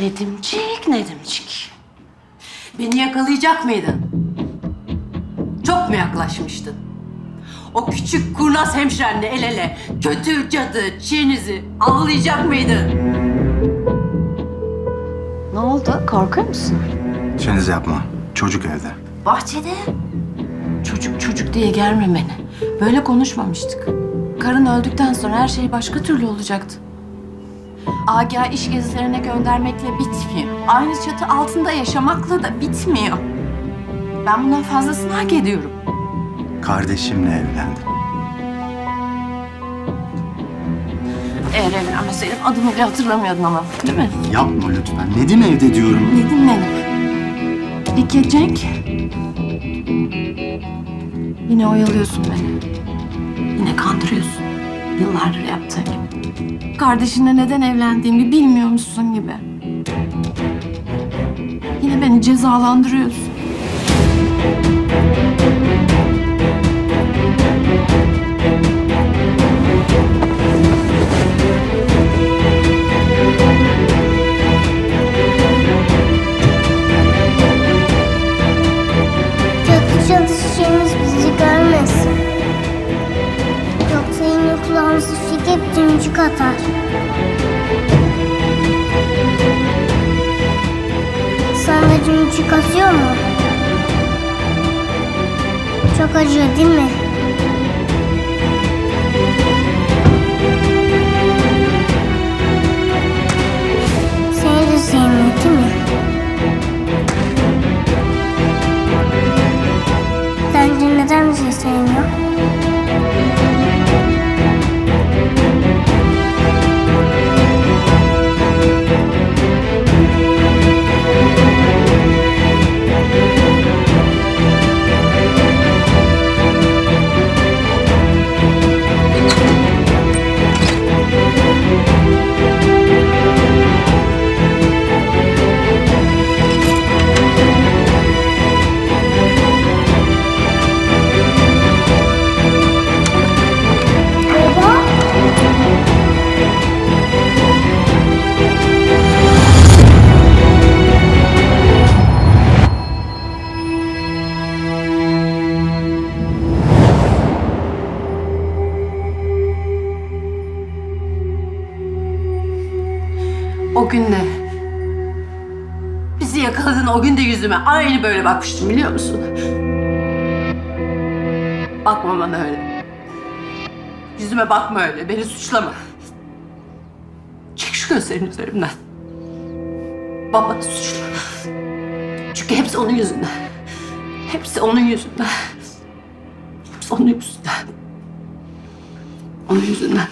Nedimcik, Nedimcik. Beni yakalayacak mıydın? Çok mu yaklaşmıştın? O küçük kurnaz hemşirenle el ele kötü cadı Çiniz'i avlayacak mıydın? Ne oldu? Korkuyor musun? Çeniz yapma. Çocuk evde. Bahçede. Çocuk çocuk diye germe beni. Böyle konuşmamıştık. Karın öldükten sonra her şey başka türlü olacaktı. Agah iş gezilerine göndermekle bitmiyor. Aynı çatı altında yaşamakla da bitmiyor. Ben bundan fazlasını hak ediyorum. Kardeşimle evlendim. Eğer evlenmeseydim adımı bile hatırlamıyordun ama değil mi? Yapma lütfen. Nedim evde diyorum. Nedim benim. Peki Cenk? Yine oyalıyorsun beni. Yine kandırıyorsun. Yıllardır yaptığın gibi. Kardeşinle neden evlendiğimi bilmiyormuşsun gibi. Yine beni cezalandırıyorsun. Dümcük atar. Sana dümcük atıyor mu? Çok acıyor değil mi? O günde bizi yakaladın o günde yüzüme aynı böyle bakmıştım biliyor musun? Bakma bana öyle. Yüzüme bakma öyle. Beni suçlama. Çek şu gözlerin üzerimden. Babanı suçla. Çünkü hepsi onun yüzünden. Hepsi onun yüzünden. Hepsi onun yüzünden. Onun yüzünden.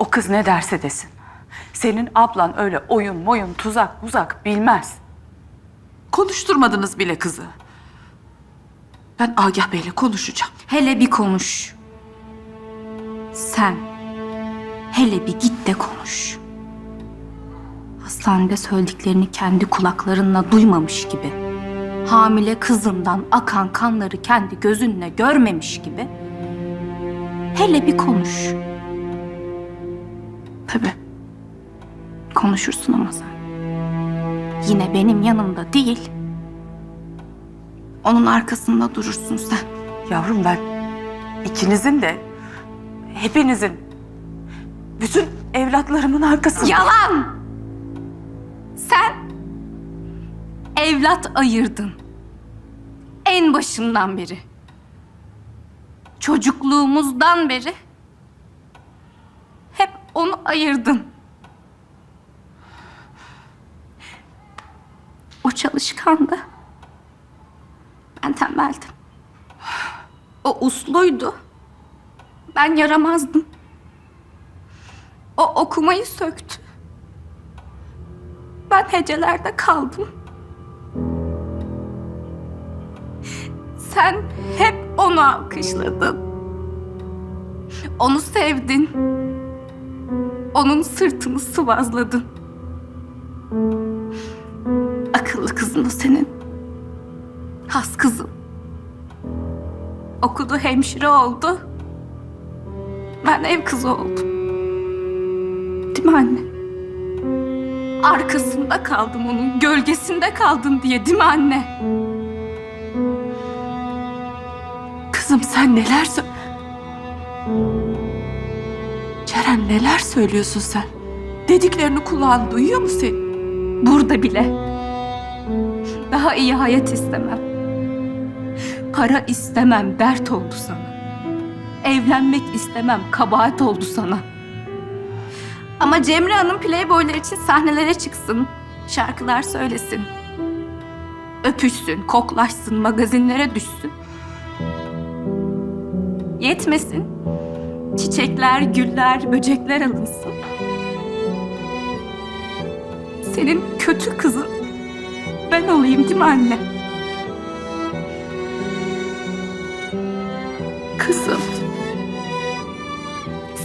O kız ne derse desin. Senin ablan öyle oyun moyun tuzak muzak bilmez. Konuşturmadınız bile kızı. Ben Agah Bey'le konuşacağım. Hele bir konuş. Sen hele bir git de konuş. Hastanede söylediklerini kendi kulaklarınla duymamış gibi. Hamile kızından akan kanları kendi gözünle görmemiş gibi. Hele bir konuş. Tabii. Konuşursun ama sen. Yine benim yanımda değil. Onun arkasında durursun sen. Yavrum ben ikinizin de hepinizin bütün evlatlarımın arkasında. Yalan! Sen evlat ayırdın. En başından beri. Çocukluğumuzdan beri onu ayırdın. O çalışkandı. Ben tembeldim. O usluydu. Ben yaramazdım. O okumayı söktü. Ben hecelerde kaldım. Sen hep onu alkışladın. Onu sevdin. Onun sırtını sıvazladın. Akıllı kızın o senin. Has kızın. Okudu hemşire oldu. Ben ev kızı oldum. Değil mi anne? Arkasında kaldım onun, gölgesinde kaldın diye değil mi anne? Kızım sen neler sö... Ceren neler söylüyorsun sen? Dediklerini kulağın duyuyor mu senin? Burada bile. Daha iyi hayat istemem. Para istemem, dert oldu sana. Evlenmek istemem, kabahat oldu sana. Ama Cemre Hanım playboylar için sahnelere çıksın, şarkılar söylesin. Öpüşsün, koklaşsın, magazinlere düşsün. Yetmesin. Çiçekler, güller, böcekler alınsın. Senin kötü kızın ben olayım değil mi anne? Kızım.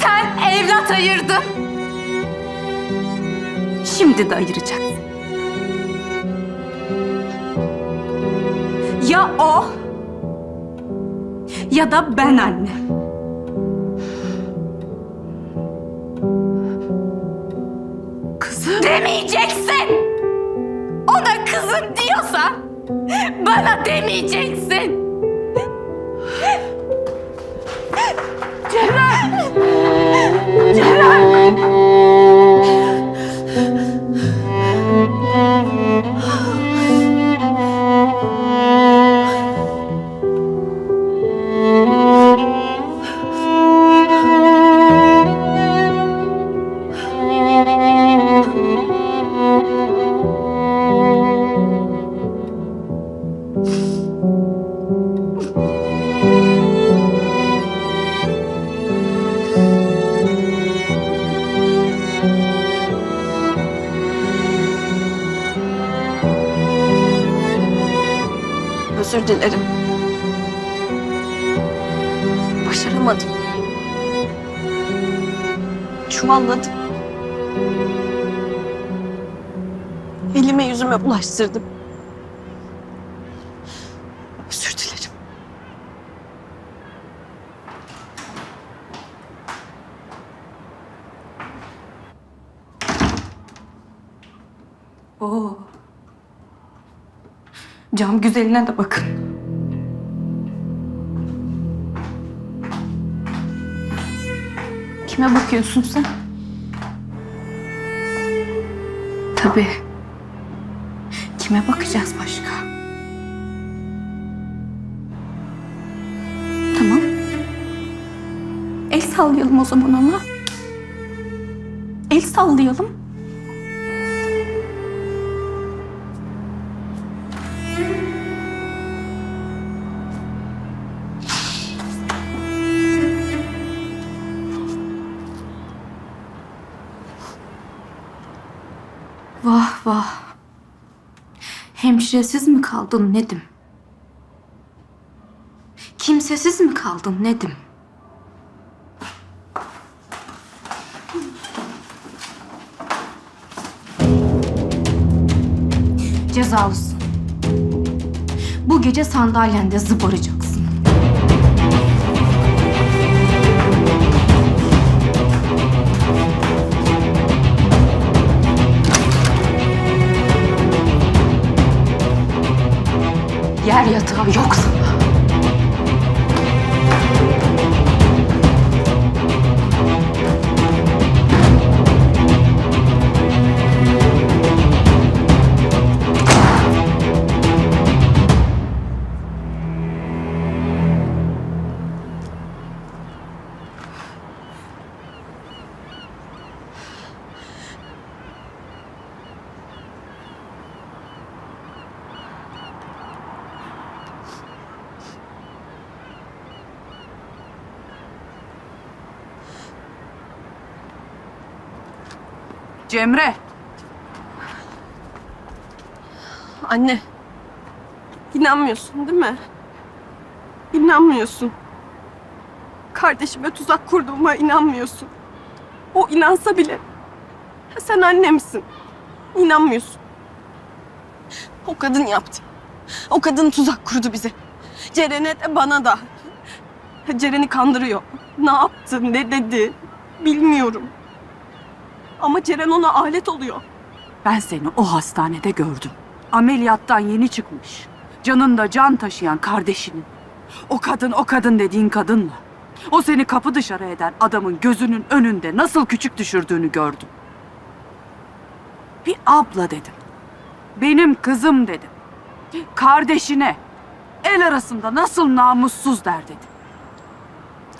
Sen evlat ayırdın. Şimdi de ayıracaksın. Ya o ya da ben anne. Demeyeceksin. Ona kızım diyorsan bana demeyeceksin. Ceren! Ceren! Özür dilerim. Başaramadım. Çuvalladım. Elime yüzüme bulaştırdım. Özür dilerim. Oo. Cam güzeline de bakın. Kime bakıyorsun sen? Tabii. Kime bakacağız başka? Tamam. El sallayalım o zaman ona. El sallayalım. Hemşiresiz mi kaldın Nedim? Kimsesiz mi kaldın Nedim? Cezalısın. Bu gece sandalyende zıbaracaksın. Yer yatağı Cemre. Anne. İnanmıyorsun değil mi? İnanmıyorsun. Kardeşime tuzak kurduğuma inanmıyorsun. O inansa bile sen annemsin. İnanmıyorsun. O kadın yaptı. O kadın tuzak kurdu bize. Ceren'e de bana da. Ceren'i kandırıyor. Ne yaptı, ne dedi bilmiyorum. Ama Ceren ona alet oluyor. Ben seni o hastanede gördüm. Ameliyattan yeni çıkmış. Canında can taşıyan kardeşinin. O kadın o kadın dediğin kadınla. O seni kapı dışarı eden adamın gözünün önünde nasıl küçük düşürdüğünü gördüm. Bir abla dedim. Benim kızım dedim. Kardeşine el arasında nasıl namussuz der dedim.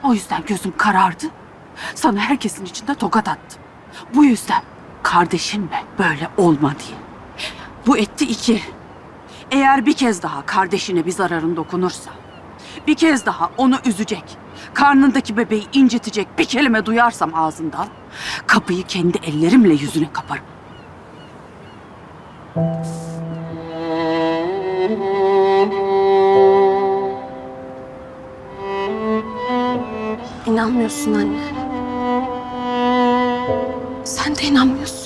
O yüzden gözüm karardı. Sana herkesin içinde tokat attım. Bu yüzden kardeşinle böyle olma diye. Bu etti iki. Eğer bir kez daha kardeşine bir zararın dokunursa, bir kez daha onu üzecek, karnındaki bebeği incitecek bir kelime duyarsam ağzından, kapıyı kendi ellerimle yüzüne kaparım. İnanmıyorsun anne. Sen de inanmıyorsun.